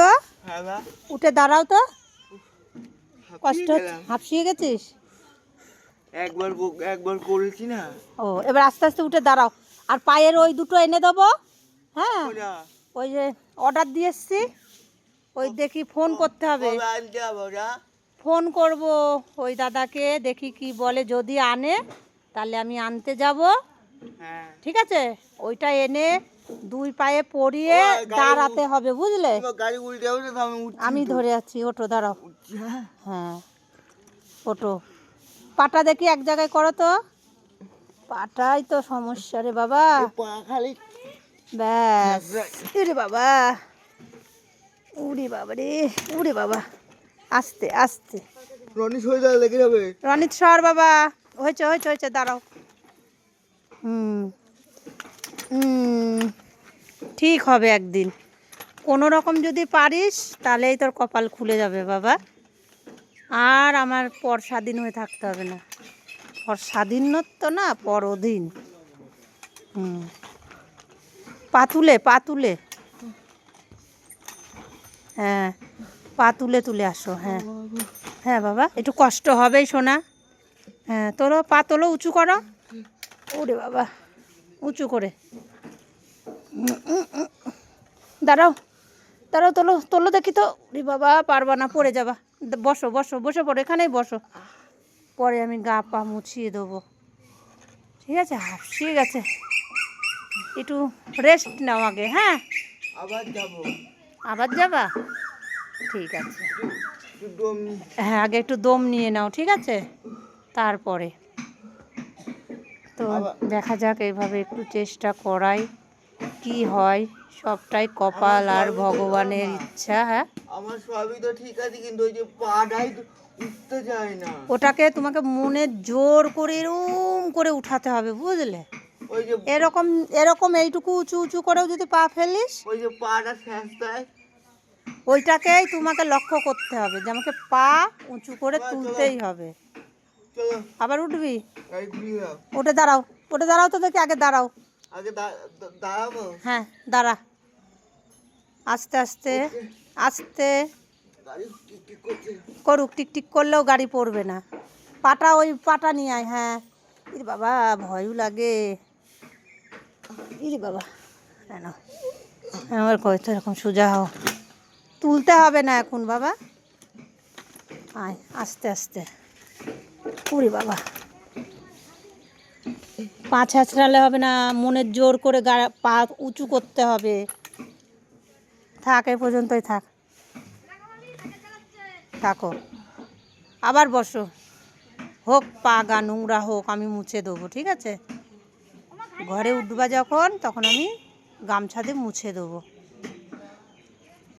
তো? হ্যাঁ উঠে দাঁড়াও তো। কষ্ট। হাঁপসিয়ে গেছিস? একবার একবার করেছি না। ও এবার আস্তে আস্তে উঠে দাঁড়াও। আর পায়ের ওই দুটো এনে দেবো। হ্যাঁ? ওই যে অর্ডার দিয়ে এসছি। ওই দেখি ফোন করতে হবে। ফোন করব ওই দাদাকে। দেখি কি বলে। যদি আনে তাহলে আমি আনতে যাব। হ্যাঁ। ঠিক আছে? ওইটা এনে দুই পায়ে পড়িয়ে দাঁড়াতে হবে বুঝলে? হবে আমি। ধরে আছি ওটো দাঁড়াও। হ্যাঁ। হ্যাঁ ওটো পাটা দেখি এক জায়গায় করো তো। পাটাই তো সমস্যা রে বাবা। খালি ব্যাস। উরে বাবা। উরে বাবা রে উরে বাবা। আস্তে আস্তে। রনি সরে যাবে লেগে যাবে? রনিত সর বাবা। হয়েছে হয়েছে হয়েছে দাঁড়াও। হুম। হুম। ঠিক হবে একদিন। কোনো রকম যদি পারিস, তাহলেই তোর কপাল খুলে যাবে বাবা। আর আমার পর স্বাধীন হয়ে থাকতে হবে না। পর স্বাধীনত্ব না পর অধীন হুম। পা তুলে পা তুলে হ্যাঁ পা তুলে আসো হ্যাঁ। হ্যাঁ বাবা, একটু কষ্ট হবেই শোনা হ্যাঁ তোরও পা তোলো উঁচু করো। ওরে বাবা, উঁচু করে। দাঁড়াও দাঁড়াও তোলো তোলো দেখি তো। রে বাবা পারবা না পড়ে যাবা। বসো বসো বসে পড়ো এখানেই বসো। পরে আমি গা পা মুছিয়ে দেবো। ঠিক আছে? হাসিয়ে গেছে। একটু রেস্ট নাও আগে হ্যাঁ? আবার যাব। আবার যাবা? ঠিক আছে। দম- হ্যাঁ আগে একটু দম নিয়ে নাও ঠিক আছে? তারপরে। তো দেখা যাক এইভাবে একটু চেষ্টা করাই। কি হয়? সবটাই কপাল আর ভগবানের ইচ্ছা হ্যাঁ? আমার সবই তো ঠিক আছে কিন্তু ওই যে পাটাই উঠতে চায় না। ওটাকে তোমাকে মনে জোর করে এরম করে উঠাতে হবে বুঝলে? ওই যে এরকম এরকম এইটুকু উঁচু উঁচু করেও যদি পা ফেলিস ওই যে পাটা শেষ ওইটাকেই তোমাকে লক্ষ্য করতে হবে যে আমাকে পা উঁচু করে তুলতেই হবে। আবার উঠবি? ওটা দাঁড়াও ওটা দাঁড়াও তো দেখি আগে দাঁড়াও। আগে দাঁড়াবো? হ্যাঁ দাঁড়া। আস্তে আস্তে আস্তে। করুক টিকটিক করলেও গাড়ি পড়বে না। পাটা ওই পাটা নিয়ে আয় হ্যাঁ। ইরে বাবা ভয়ও লাগে। ইরে বাবা কেন? আমার কয়তো এরকম সোজা হও। তুলতে হবে না এখন বাবা। আয় আস্তে আস্তে। উরে বাবা। পা ছাঁচড়ালে হবে না মনের জোর করে গা, পা উঁচু করতে হবে। থাক, এ পর্যন্তই থাক। থাকো। আবার বসো। হোক পা গা নোংরা হোক, আমি মুছে দেবো, ঠিক আছে? ঘরে উঠবা যখন, তখন আমি গামছা দিয়ে মুছে দেবো।